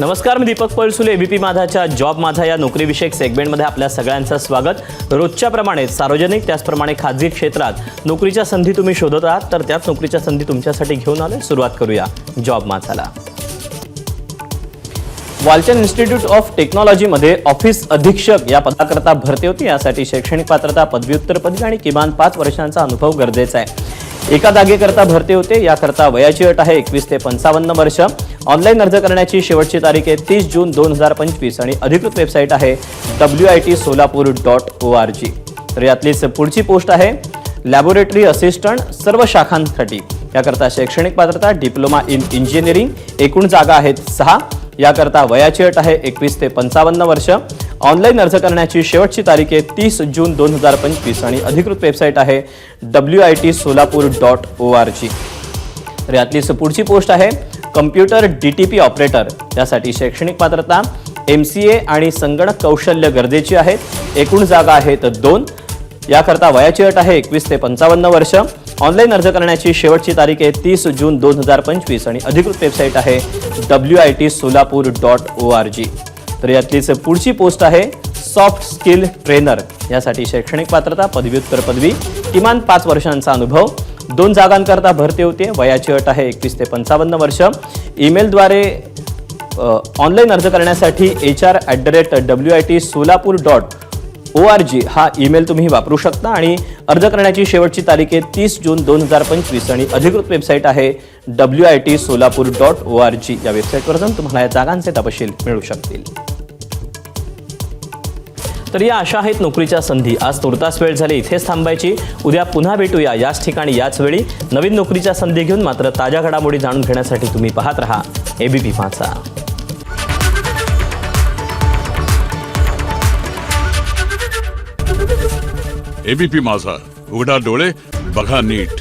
नमस्कार मी दीपक पळसुले एबीपी माझाच्या जॉब माझा या नोकरीविषयक सेगमेंटमध्ये आपल्या सगळ्यांचं स्वागत. रोजच्या प्रमाणे सार्वजनिक त्याचप्रमाणे खाजगी क्षेत्रात नोकरीच्या संधी तुम्ही शोधत आहात तर त्याच नोकरीच्या संधी तुमच्यासाठी घेऊन आलोय. सुरुवात करूया जॉब माझाला. वालचंद इन्स्टिट्यूट ऑफ टेक्नॉलॉजीमध्ये ऑफिस अधीक्षक या पदाकरता भरती होती. यासाठी शैक्षणिक पात्रता पदव्युत्तर पदवी आणि किमान पाच वर्षांचा अनुभव गरजेचा आहे. एका जागेकरता भरती होते. याकरता वयाची अट आहे एकवीस ते पंचावन्न वर्ष. ऑनलाईन अर्ज करण्याची शेवटची तारीख आहे तीस जून दोन हजार पंचवीस आणि अधिकृत वेबसाईट आहे W I T Solapur dot O R G तर यातलीच पुढची पोस्ट आहे लॅबोरेटरी असिस्टंट सर्व शाखांसाठी. याकरता शैक्षणिक पात्रता डिप्लोमा इन इंजिनिअरिंग एकूण जागा आहेत सहा. याकरता वयाची अट आहे एकवीस ते पंचावन्न वर्ष. ऑनलाईन अर्ज करण्याची शेवटची तारीख आहे तीस जून दोन हजार पंचवीस आणि अधिकृत वेबसाईट आहे W I T Solapur dot O R G तर यातलीच पुढची पोस्ट आहे computer D T P operator. यासाठी शैक्षणिक पात्रता एम सी ए आणि संगणक कौशल्य गरजेची आहेत एकूण जागा आहेत दोन. याकरता वयाची अट आहे एकवीस ते पंचावन्न वर्ष. ऑनलाईन अर्ज करण्याची शेवटची तारीख आहे तीस जून दोन हजार पंचवीस आणि अधिकृत वेबसाईट आहे W I T Solapur dot O R G. तर यातलीच पुढची पोस्ट आहे सॉफ्ट स्किल ट्रेनर. यासाठी शैक्षणिक पात्रता पदव्युत्तर पदवी किमान पाच वर्षांचा अनुभव दोन जागांकरता भरती होते. वयाची अट आहे एकवीस ते पंचावन्न वर्ष. ईमेलद्वारे ऑनलाईन अर्ज करण्यासाठी H R at the rate W I T Solapur dot O R G हा ईमेल तुम्ही वापरू शकता. आणि अर्ज करण्याची शेवटची तारीख आहे तीस जून दोन हजार पंचवीस आणि अधिकृत वेबसाईट आहे W I T Solapur dot O R G या वेबसाईटवर जाऊन तुम्हाला या जागांचे तपशील मिळू शकतील. तर या अशा आहेत नोकरीच्या संधी. आज तुर्तास वेळ झाली इथेच थांबायची. उद्या पुन्हा भेटूया याच ठिकाणी याच वेळी. नवीन नोकरीच्या संधी घेऊन मात्र ताज्या घडामोडी जाणून घेण्यासाठी तुम्ही पाहत राहा. एबीपी माझा एबीपी माझा. उघडा डोळे बघा नीट.